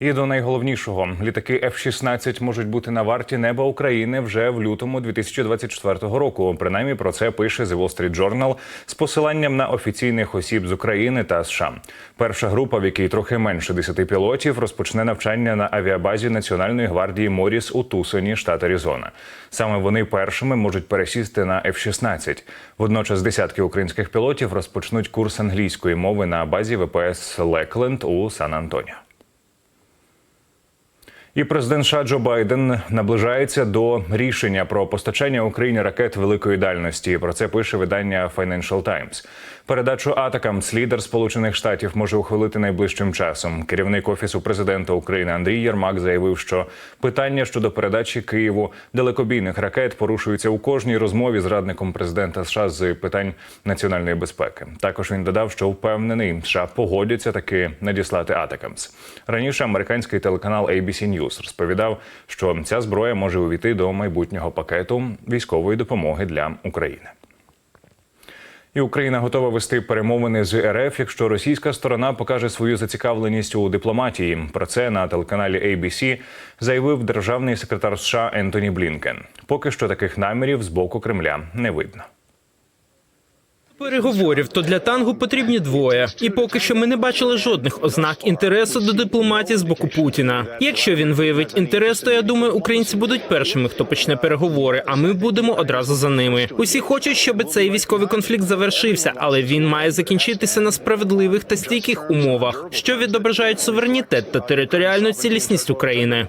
І до найголовнішого літаки F-16 можуть бути на варті неба України вже в лютому 2024 року. Принаймні про це пише The Wall Street Journal з посиланням на офіційних осіб з України та США. Перша група, в якій трохи менше 10 пілотів, розпочне навчання на авіабазі Національної гвардії Моріс у Тусоні, штат Аризона. Саме вони першими можуть пересісти на F-16. Водночас десятки українських пілотів розпочнуть курс англійської мови на базі ВПС Лекленд у Сан-Антоніо. І президент США Джо Байден наближається до рішення про постачання Україні ракет великої дальності. Про це пише видання Financial Times. Передачу атакам лідер Сполучених Штатів може ухвалити найближчим часом. Керівник офісу президента України Андрій Єрмак заявив, що питання щодо передачі Києву далекобійних ракет порушуються у кожній розмові з радником президента США з питань національної безпеки. Також він додав, що впевнений, США погодяться таки надіслати атакамс. Раніше американський телеканал ABC News розповідав, що ця зброя може увійти до майбутнього пакету військової допомоги для України. І Україна готова вести перемовини з РФ, якщо російська сторона покаже свою зацікавленість у дипломатії. Про це на телеканалі ABC заявив державний секретар США Ентоні Блінкен. Поки що таких намірів з боку Кремля не видно. Переговорів то для тангу потрібні двоє, і поки що ми не бачили жодних ознак інтересу до дипломатії з боку Путіна. Якщо він виявить інтерес, то я думаю, українці будуть першими, хто почне переговори, а ми будемо одразу за ними. Усі хочуть, щоб цей військовий конфлікт завершився, але він має закінчитися на справедливих та стійких умовах, що відображають суверенітет та територіальну цілісність України.